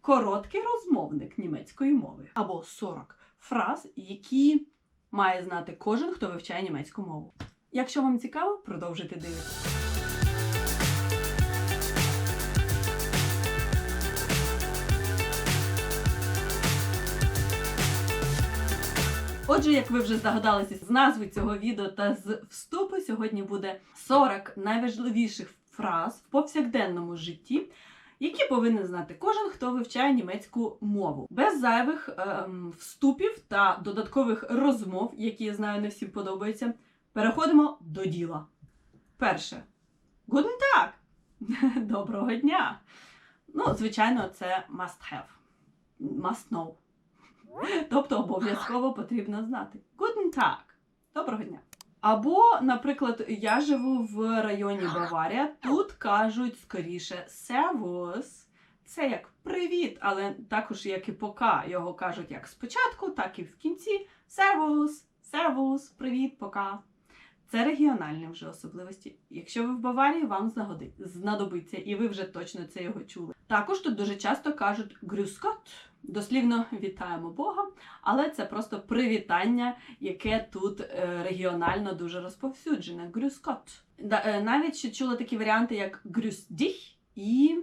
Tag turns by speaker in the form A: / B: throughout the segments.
A: короткий розмовник німецької мови. Або 40 фраз, які має знати кожен, хто вивчає німецьку мову. Якщо вам цікаво, продовжуйте дивитися. Отже, як ви вже здогадалися з назви цього відео та з вступу, сьогодні буде 40 найважливіших фраз в повсякденному житті, які повинен знати кожен, хто вивчає німецьку мову. Без зайвих ем, вступів та додаткових розмов, які я знаю, не всім подобаються. Переходимо до діла. Перше. Guten Tag! Доброго дня! Ну, звичайно, це must have. Must know. Тобто обов'язково потрібно знати. Guten Tag. Доброго дня. Або, наприклад, я живу в районі Баварія. Тут кажуть скоріше Servus. Це як привіт, але також як і пока. Його кажуть як спочатку, так і в кінці. Servus, Servus, привіт, пока. Це регіональні вже особливості. Якщо ви в Баварії, вам знадобиться, і ви вже точно це його чули. Також тут дуже часто кажуть Gott, дослівно вітаємо Бога, але це просто привітання, яке тут е, регіонально дуже розповсюджене. Gott. Е, навіть ще чула такі варіанти, як dich і,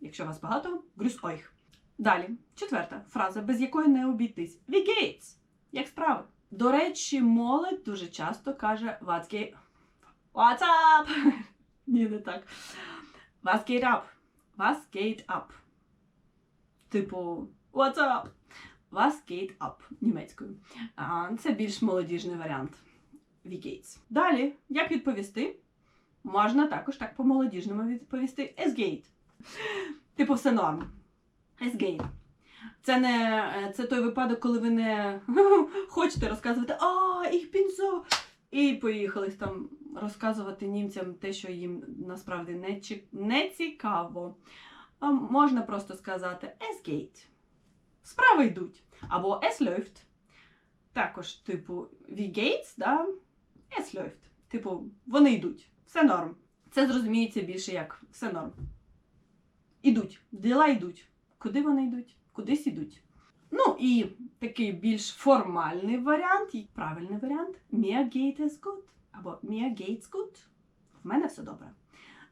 A: якщо вас багато, euch. Далі, четверта фраза, без якої не обійтись. Geht's? Як справи? До речі, молодь дуже часто каже geht... What's up? Ні, не так. Was geht up? Was geht up? Типу, What's up? Was geht up німецькою. Це більш молодіжний варіант. Wie geht's? Далі, як відповісти? Можна також так по-молодіжному відповісти. Es geht. Типу, все норм. Es geht. Це не це той випадок, коли ви не хочете розказувати А, bin so. І поїхали там розказувати німцям те, що їм насправді не, не цікаво. А можна просто сказати es geht. Справи йдуть. Або es läuft. Також, типу, wie geht's, да? Es läuft. Типу, вони йдуть. Все норм. Це зрозуміється більше як все норм. Ідуть. Діла йдуть. Куди вони йдуть? Кудись ідуть. Ну і такий більш формальний варіант, і правильний варіант Mir geht es gut. Або Mir geht's gut. В мене все добре.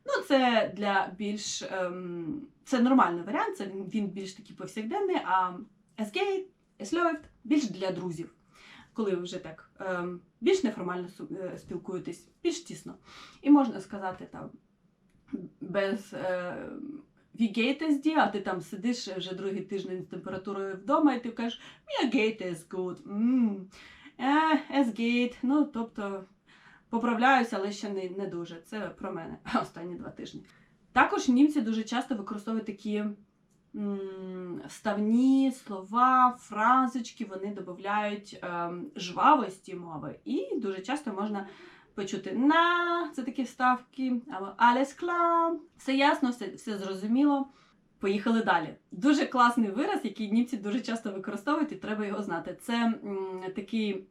A: Ну, це для більш. Ем, це нормальний варіант, це він більш такий повсякденний, а es geht, більш для друзів. Коли ви вже так ем, більш неформально е, спілкуєтесь, більш тісно. І можна сказати там без е, а ти там сидиш вже другий тиждень з температурою вдома, і ти кажеш mir geht es gut. Mm. Е, es geht. Ну, тобто поправляюся, але ще не, не дуже. Це про мене останні два тижні. Також німці дуже часто використовують такі м, ставні слова, фразочки, вони додають ем, жвавості мови. І дуже часто можна почути на це такі вставки, або alles klar, все ясно, все, все зрозуміло. Поїхали далі. Дуже класний вираз, який німці дуже часто використовують, і треба його знати. Це м, такий,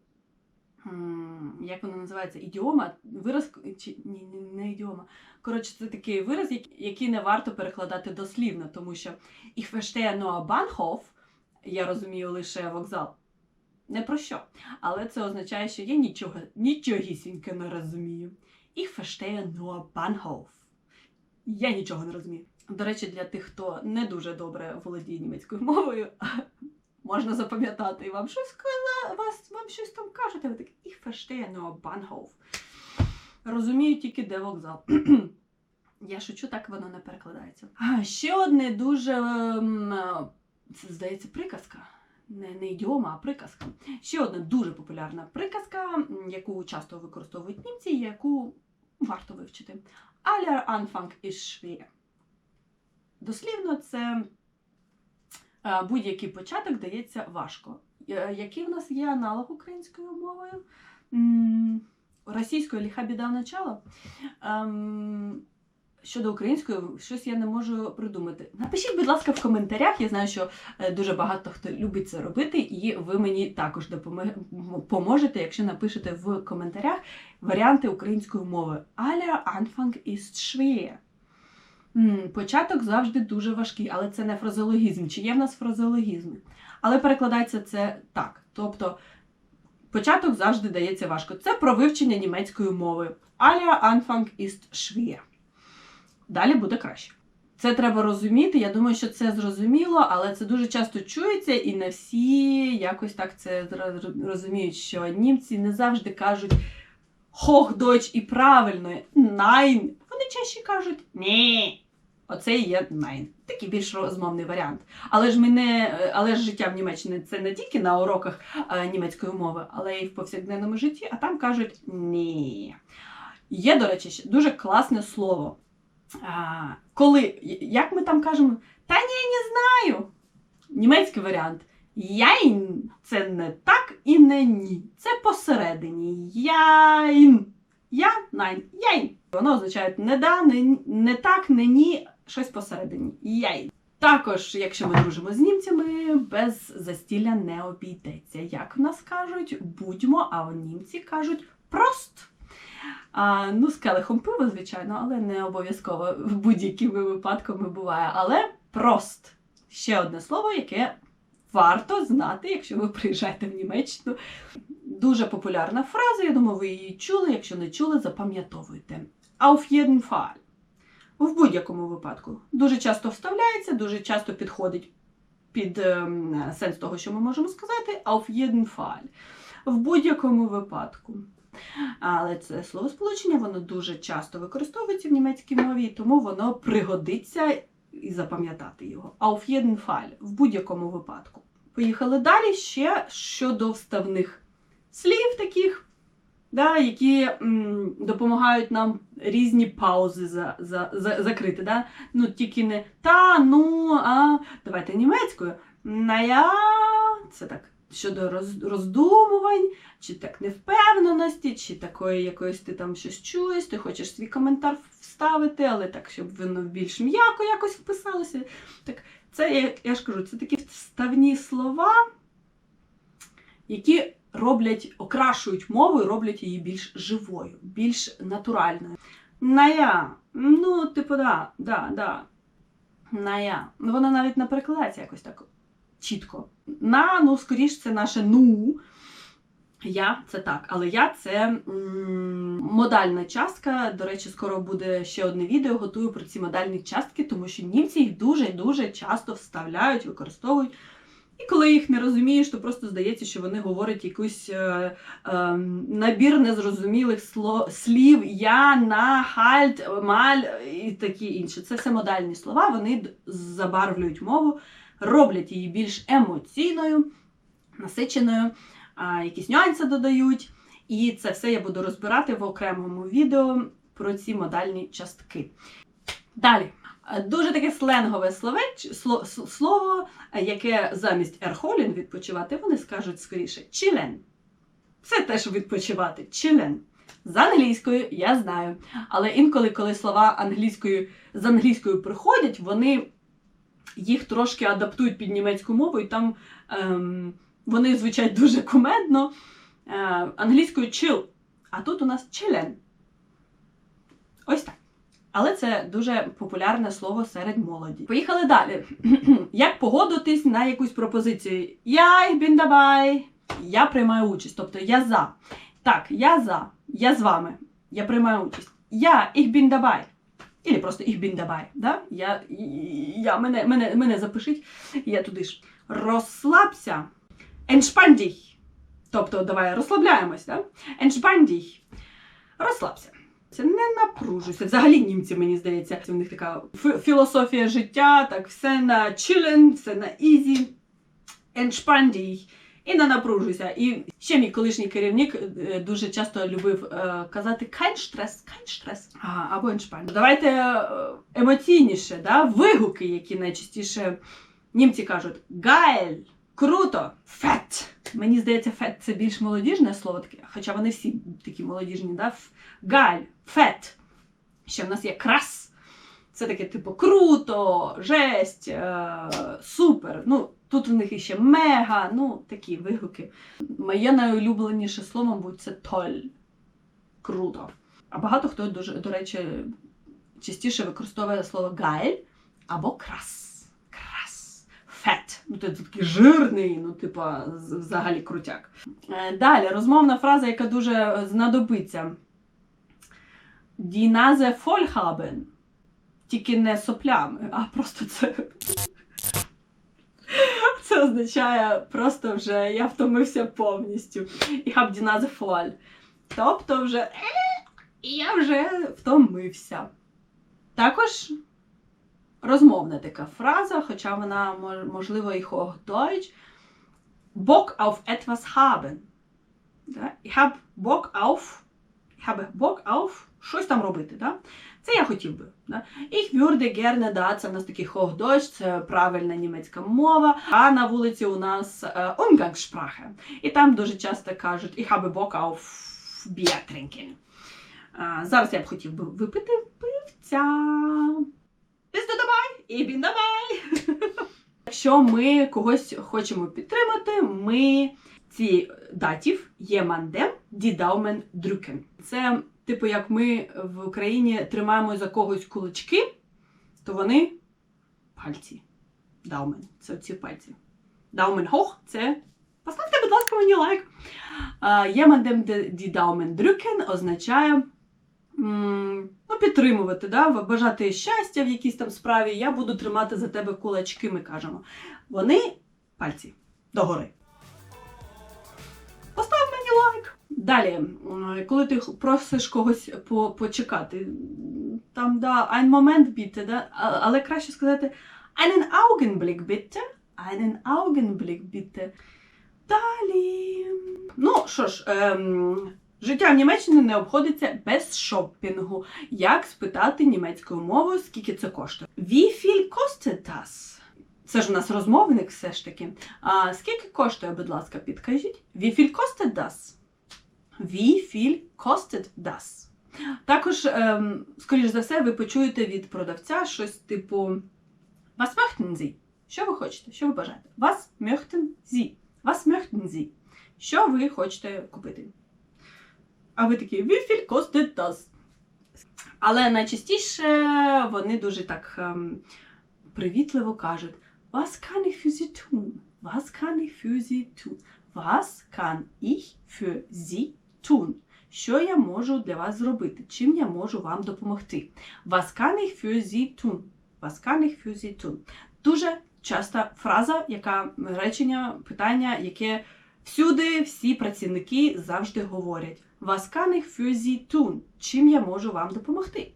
A: як воно називається, ідіома. Вираз чи ні, не, ідіома. Коротше, це такий вираз, який не варто перекладати дослівно, тому що ich verstehe nur Bahnhof, я розумію лише вокзал. Не про що. Але це означає, що я нічого, нічогісіньке не розумію. Ich verstehe nur Bahnhof. Я нічого не розумію. До речі, для тих, хто не дуже добре володіє німецькою мовою, можна запам'ятати і вам щось вас, вам щось там кажуть, а ви так ich verstehe nur Bahnhof. Розумію тільки, де вокзал. Я шучу, так воно не перекладається. А, ще одне дуже, ем, це здається, приказка. Не, не ідіома, а приказка. Ще одна дуже популярна приказка, яку часто використовують німці, яку варто вивчити. Aller Anfang ist schwer. Дослівно, це будь-який початок дається важко. Е, Який в нас є аналог українською мовою? Російською ліха біда начало. Ем, Щодо української, щось я не можу придумати. Напишіть, будь ласка, в коментарях. Я знаю, що е, дуже багато хто любить це робити, і ви мені також допоме- м- поможете, якщо напишете в коментарях варіанти української мови. Aller Anfang ist schwer. Початок завжди дуже важкий, але це не фразеологізм. Чи є в нас фразеологізми? Але перекладається це так. Тобто початок завжди дається важко. Це про вивчення німецької мови. Аля Anfang ist schwer. Далі буде краще. Це треба розуміти. Я думаю, що це зрозуміло, але це дуже часто чується, і не всі якось так це розуміють, що німці не завжди кажуть Hochdeutsch і правильно Nein. Вони чаще кажуть ні. Оце і є nein. Такий більш розмовний варіант. Але ж ми не, але ж життя в Німеччині це не тільки на уроках німецької мови, але й в повсякденному житті, а там кажуть ні. Є, до речі, дуже класне слово. А, коли, як ми там кажемо, та ні, не знаю. Німецький варіант. Яйн це не так і не ні. Це посередині. Яйн. Я, найн, яйн. Воно означає не да, не, не так, не ні, щось посередині. Яйн. Також, якщо ми дружимо з німцями, без застілля не обійдеться. Як в нас кажуть, будьмо, а німці кажуть прост. А, ну, з келихом пива, звичайно, але не обов'язково в будь-якими випадками буває. Але прост. Ще одне слово, яке варто знати, якщо ви приїжджаєте в Німеччину. Дуже популярна фраза, я думаю, ви її чули. Якщо не чули, запам'ятовуйте. Auf jeden Fall. В будь-якому випадку. Дуже часто вставляється, дуже часто підходить під ем, сенс того, що ми можемо сказати. Auf jeden Fall. В будь-якому випадку. Але це словосполучення, воно дуже часто використовується в німецькій мові, тому воно пригодиться і запам'ятати його. Auf jeden Fall. В будь-якому випадку. Поїхали далі ще щодо вставних слів таких, да, які м, допомагають нам різні паузи за, за, за, закрити. Да? Ну, тільки не та, ну, а. Давайте німецькою. Ная, це так. Щодо роз, роздумувань, чи так невпевненості, чи такої якоїсь ти там щось чуєш, ти хочеш свій коментар вставити, але так, щоб воно більш м'яко якось вписалося. Так, це я, я ж кажу, це такі вставні слова, які роблять, окрашують мову і роблять її більш живою, більш натуральною. Ная, ну, типу, да, да, да. Ная. Ну, воно навіть не перекладається якось так чітко. На, ну, скоріш, це наше ну. Я це так, але я це м, модальна частка. До речі, скоро буде ще одне відео. Готую про ці модальні частки, тому що німці їх дуже-дуже часто вставляють, використовують. І коли їх не розумієш, то просто здається, що вони говорять якийсь е, е, набір незрозумілих слів я, на, хальт, маль і такі інші. Це все модальні слова, вони забарвлюють мову, роблять її більш емоційною, насиченою, а, якісь нюанси додають. І це все я буду розбирати в окремому відео про ці модальні частки. Далі. Е, Дуже таке сленгове словеч, сло, слово, е, яке замість ерхолін відпочивати, вони скажуть скоріше чилен. Це теж відпочивати. Чилен. З англійською я знаю. Але інколи, коли слова англійською з англійською приходять, вони їх трошки адаптують під німецьку мову, і там ем, вони звучать дуже кумедно. Е, англійською chill, а тут у нас chillen. Ось так. Але це дуже популярне слово серед молоді. Поїхали далі. Як погодитись на якусь пропозицію? Я ich bin. Я приймаю участь. Тобто я за. Так, я за. Я з вами. Я приймаю участь. Я bin dabei. Ілі просто bin dabei. Да? Я, я, мене, мене, мене запишіть, я туди ж. Розслабся. Entspann. Тобто, давай розслабляємось, да? Entspann. Розслабся. Це не напружуйся. Взагалі німці, мені здається, в них така філософія життя, так все на chillen, все на. Entspann dich. І не напружуйся. І ще мій колишній керівник е, дуже часто любив е, казати kein Stress, kein Stress. Ага, або entspann. Давайте е, емоційніше, да? вигуки, які найчастіше німці кажуть geil, круто, fett. Мені здається, fett це більш молодіжне слово таке, хоча вони всі такі молодіжні, да? Ф- geil, fett. Ще в нас є крас. Це таке, типу, круто, жесть, е, супер. Ну, тут в них іще мега, ну, такі вигуки. Моє найулюбленіше слово, мабуть, це толь. Круто. А багато хто, дуже, до речі, частіше використовує слово geil або крас. Фет. Ну, ти такий жирний, ну, типа, взагалі крутяк. Е, Далі, розмовна фраза, яка дуже е, знадобиться. Voll haben. Тільки не соплями, а просто це. Це означає просто вже я втомився повністю. І hab die. Тобто вже е, я вже втомився. Також розмовна така фраза, хоча вона можливо і Hochdeutsch. Bock auf etwas haben. Да? Ich hab Bock auf, ich habe Bock auf щось там робити. Да? Це я хотів би. Да? Ich würde gerne da, це в нас такий Hochdeutsch, це правильна німецька мова, а на вулиці у нас е, Umgangssprache. І там дуже часто кажуть Ich habe Bock auf Bier trinken. А, зараз я б хотів би випити пивця. Bist du Ich bin dabei. Якщо ми когось хочемо підтримати, ми ці датів jemandem die Daumen drücken. Це типу, як ми в Україні тримаємо за когось кулачки, то вони пальці. Daumen. Це ці пальці. Daumen hoch – це поставте, будь ласка, мені лайк. Jemandem die Daumen drücken означає ну, підтримувати, да? бажати щастя в якійсь там справі. Я буду тримати за тебе кулачки, ми кажемо. Вони пальці догори. Постав мені лайк. Далі, коли ти просиш когось по- почекати, там да, ein Moment bitte, да? але краще сказати einen Augenblick bitte. Einen Augenblick bitte. Далі. Ну що ж, ем, життя в Німеччині не обходиться без шопінгу. Як спитати німецькою мовою, скільки це коштує? Wie viel kostet das? Це ж у нас розмовник все ж таки. А скільки коштує, будь ласка, підкажіть? Wie viel kostet das? Wie viel kostet das? Також, ем, скоріш за все, ви почуєте від продавця щось типу Was möchten Sie? Що ви хочете? Що ви бажаєте? Was möchten Sie? Was möchten Sie? Що ви хочете купити? А ви такі Wie viel kostet? Але найчастіше вони дуже так ем, привітливо кажуть Was kann ich für Sie tun? Was kann ich für Sie tun? Was kann ich für Sie tun? Що я можу для вас зробити? Чим я можу вам допомогти? Was kann ich für Sie tun? Was kann ich für Sie tun? Дуже часта фраза, яка речення, питання, яке всюди всі працівники завжди говорять. Was kann ich für Sie tun? Чим я можу вам допомогти?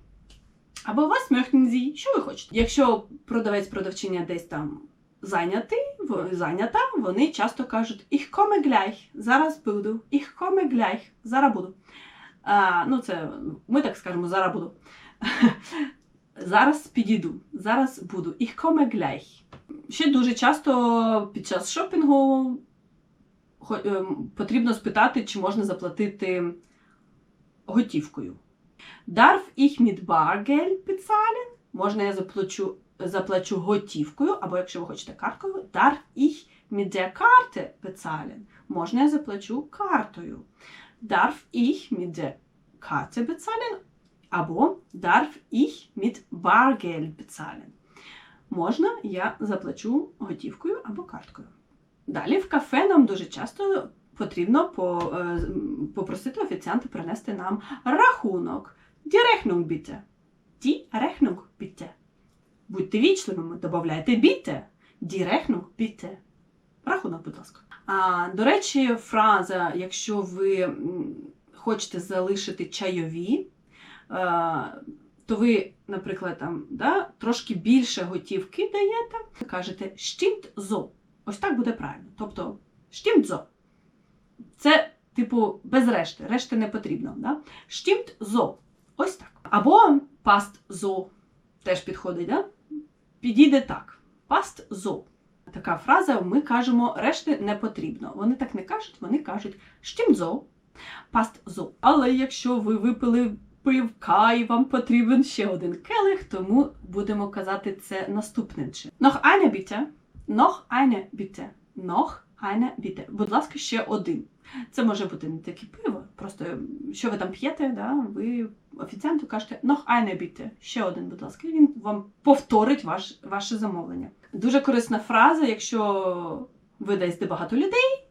A: Або was möchten Sie? Що ви хочете? Якщо продавець продавчиня десь там зайнятий, зайнята, вони часто кажуть Ich komme gleich, зараз буду. Ich komme gleich, зараз буду. А, ну, це ми так скажемо, зараз буду. Зараз підійду, зараз буду. Ich komme gleich. Ще дуже часто під час шопінгу потрібно спитати, чи можна заплатити готівкою. Darf ich mit Bargeld bezahlen? Можна я заплачу, заплачу готівкою, або якщо ви хочете карткою, darf ich mit der Karte bezahlen? Можна я заплачу картою. Darf ich mit der Karte bezahlen? Або darf ich mit Bargeld bezahlen? Можна я заплачу готівкою або карткою. Далі в кафе нам дуже часто потрібно по, е, попросити офіціанта принести нам рахунок. Rechnung bitte. Die Rechnung bitte. Будьте вічливими, додавайте bitte. Die Rechnung bitte. Рахунок, будь ласка. А, до речі, фраза, якщо ви хочете залишити чайові, е, то ви, наприклад, там, да, трошки більше готівки даєте, кажете stimmt so. Ось так буде правильно. Тобто so. Це, типу, без решти. Решти не потрібно. Да? Stimmt so. Ось так. Або passt so. Теж підходить, да? Підійде так. Passt so. Така фраза, ми кажемо, решти не потрібно. Вони так не кажуть, вони кажуть so, passt so. Але якщо ви випили пивка і вам потрібен ще один келих, тому будемо казати це наступним чином. Noch eine bitte. Noch eine bitte. Noch eine bitte. Будь ласка, ще один. Це може бути не тільки пиво, просто що ви там п'єте, да? ви офіціанту кажете noch eine bitte. Ще один, будь ласка, і він вам повторить ваш, ваше замовлення. Дуже корисна фраза, якщо ви де багато людей,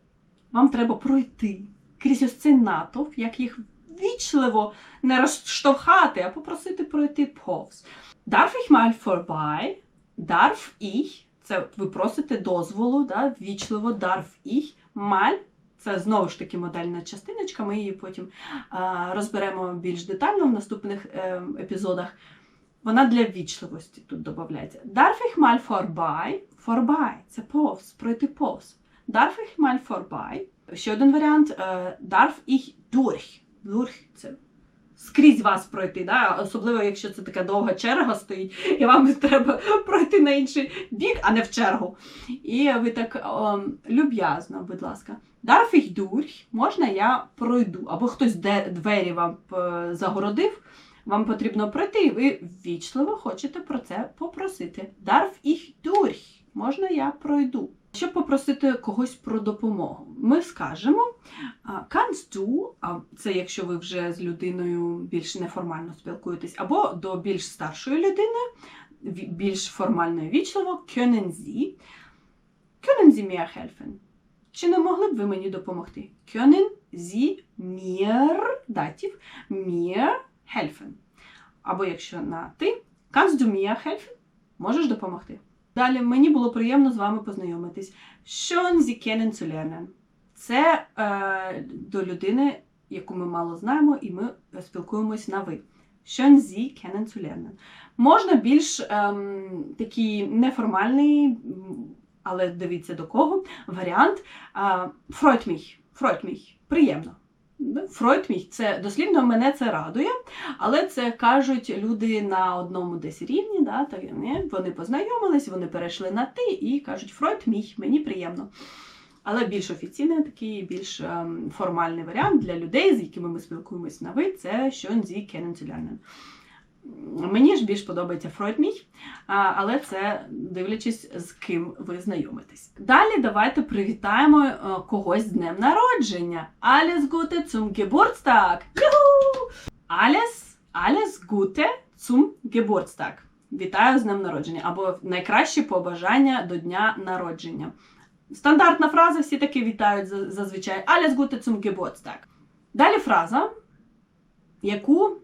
A: вам треба пройти крізь ось цей натовп, як їх вічливо не розштовхати, а попросити пройти повз. Darf ich mal vorbei? Darf ich? Це ви просите дозволу, да, вічливо, darf ich mal. Це знову ж таки модельна частиночка. Ми її потім а, розберемо більш детально в наступних е, епізодах. Вона для вічливості тут додається. Mal vorbei? Vorbei – це повз, пройти повз. Ich mal? Ще один варіант. е, Darf ich durch? Durch – це скрізь вас пройти, да? особливо якщо це така довга черга стоїть, і вам треба пройти на інший бік, а не в чергу. І ви так о, люб'язно, будь ласка. Darf ich durch? Можна я пройду? Або хтось де двері вам е, загородив, вам потрібно пройти, і ви ввічливо хочете про це попросити. Darf ich durch? Можна я пройду? Щоб попросити когось про допомогу, ми скажемо Kannst du, а це якщо ви вже з людиною більш неформально спілкуєтесь, або до більш старшої людини, більш формально і вічливо, können Sie, können Sie mir helfen? Чи не могли б ви мені допомогти? Können Sie mir, датів, mir helfen? Або якщо на ти, kannst du mir helfen? Можеш допомогти? Далі мені було приємно з вами познайомитись. Schön Sie kennenzulernen. Це е, до людини, яку ми мало знаємо, і ми спілкуємось на ви. Sie kennenzulernen. Можна більш ем, такий неформальний, але дивіться до кого, варіант е, freut mich. Приємно. Mich. Це дослівно мене це радує, але це кажуть люди на одному десь рівні, да, так, вони познайомились, вони перейшли на ти і кажуть mich, мені приємно. Але більш офіційний, такий більш ем, формальний варіант для людей, з якими ми спілкуємось на ви, це Sie kennenzulernen. Мені ж більш подобається mich, а, але це дивлячись, з ким ви знайомитесь. Далі давайте привітаємо е, когось з днем народження. Alles Gute zum Geburtstag! Юху! Alles, alles Gute zum Вітаю з днем народження або найкращі побажання до дня народження. Стандартна фраза, всі таки вітають зазвичай Alles Gute zum Geburtstag. Далі фраза, яку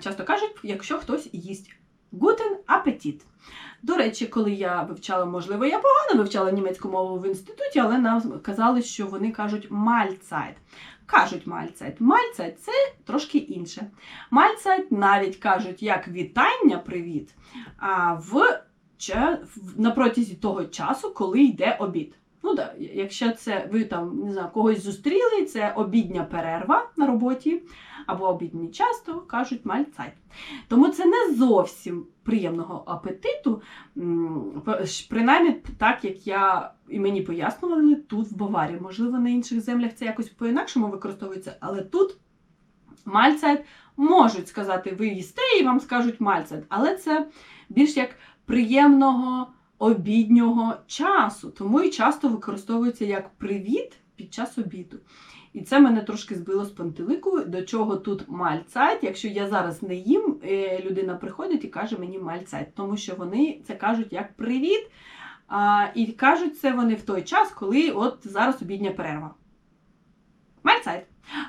A: часто кажуть, якщо хтось їсть. Guten Appetit. До речі, коли я вивчала, можливо, я погано вивчала німецьку мову в інституті, але нам казали, що вони кажуть Mahlzeit. Кажуть Mahlzeit. Mahlzeit – це трошки інше. Mahlzeit навіть кажуть як вітання, привіт, а в- на протязі того часу, коли йде обід. Ну да, якщо це ви там не знаю, когось зустріли, це обідня перерва на роботі або обідній час, то кажуть мальцайт. Тому це не зовсім приємного апетиту, принаймні так, як я і мені пояснювали тут в Баварії. Можливо, на інших землях це якось по-інакшому використовується, але тут мальцайт можуть сказати, ви їсте і вам скажуть мальцайт, але це більш як приємного обіднього часу, тому і часто використовується як привіт під час обіду. І це мене трошки збило з пантелику, до чого тут мальцайт. Якщо я зараз не їм, е, людина приходить і каже мені мальцайт, тому що вони це кажуть як привіт. А, і кажуть це вони в той час, коли от зараз обідня перерва. Мальцайт.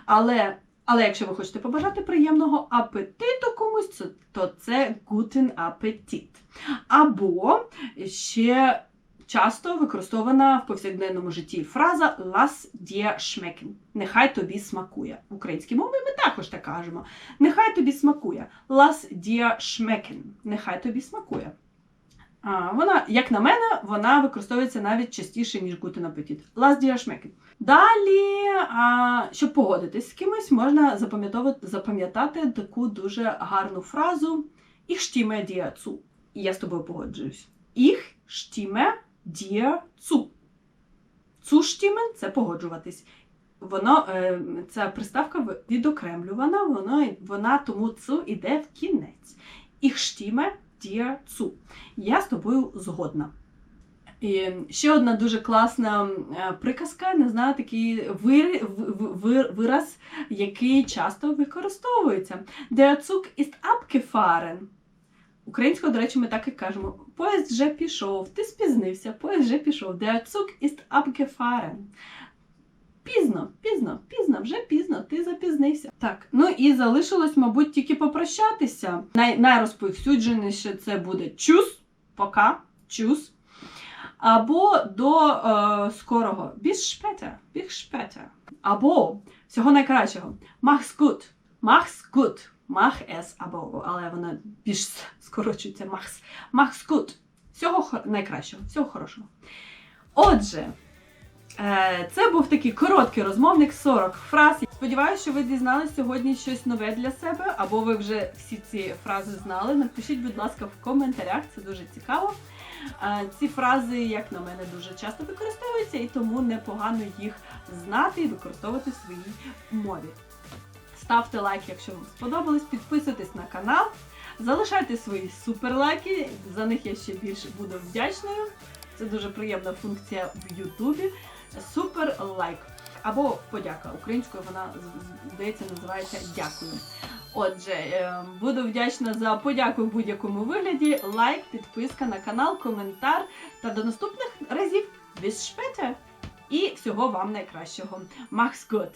A: Але, але якщо ви хочете побажати приємного апетиту комусь, то- це guten Appetit. Або ще часто використована в повсякденному житті фраза Lass dir schmecken. Нехай тобі смакує. В українській мові ми також так кажемо. Нехай тобі смакує. Lass dir schmecken. Нехай тобі смакує. Вона, як на мене, вона використовується навіть частіше, ніж guten Appetit. Lass dir schmecken. Далі, а, щоб погодитись з кимось, можна запам'ятати таку дуже гарну фразу Ich stimme dir zu. І я з тобою погоджуюсь. Ich stimme dir zu. Zustimmen – це погоджуватись. Воно, е, ця приставка відокремлювана, воно, вона тому цу іде в кінець. Ich stimme dir zu. Я з тобою згодна. І ще одна дуже класна е, приказка, не знаю, такий вир, в- в- вираз, який часто використовується. Der Zug ist abgefahren. Українською, до речі, ми так і кажемо. Поїзд вже пішов, ти спізнився, поїзд вже пішов. Der Zug ist abgefahren. Пізно, пізно, пізно, вже пізно, ти запізнився. Так, ну і залишилось, мабуть, тільки попрощатися. Най, найрозповсюдженіше це буде чус, пока, чус. Або до е, скорого bis später, bis später. Або всього найкращого. Mach's gut, mach's gut, mach es, або, але вона більш скорочується, mach's gut. Всього найкращого, всього хорошого. Отже, Це був такий короткий розмовник 40 фраз. Сподіваюся, що ви дізналися сьогодні щось нове для себе, або ви вже всі ці фрази знали. Напишіть, будь ласка, в коментарях, це дуже цікаво. Е, Ці фрази, як на мене, дуже часто використовуються, і тому непогано їх знати і використовувати в своїй мові. Ставте лайк, якщо вам сподобалось, підписуйтесь на канал, залишайте свої суперлайки, за них я ще більше буду вдячною. Це дуже приємна функція в Ютубі. Супер лайк. Або подяка. Українською вона здається називається дякую. Отже, е, буду вдячна за подяку в будь-якому вигляді. Лайк, підписка на канал, коментар та до наступних разів. Bis шпете! І всього вам найкращого. Mach's gut!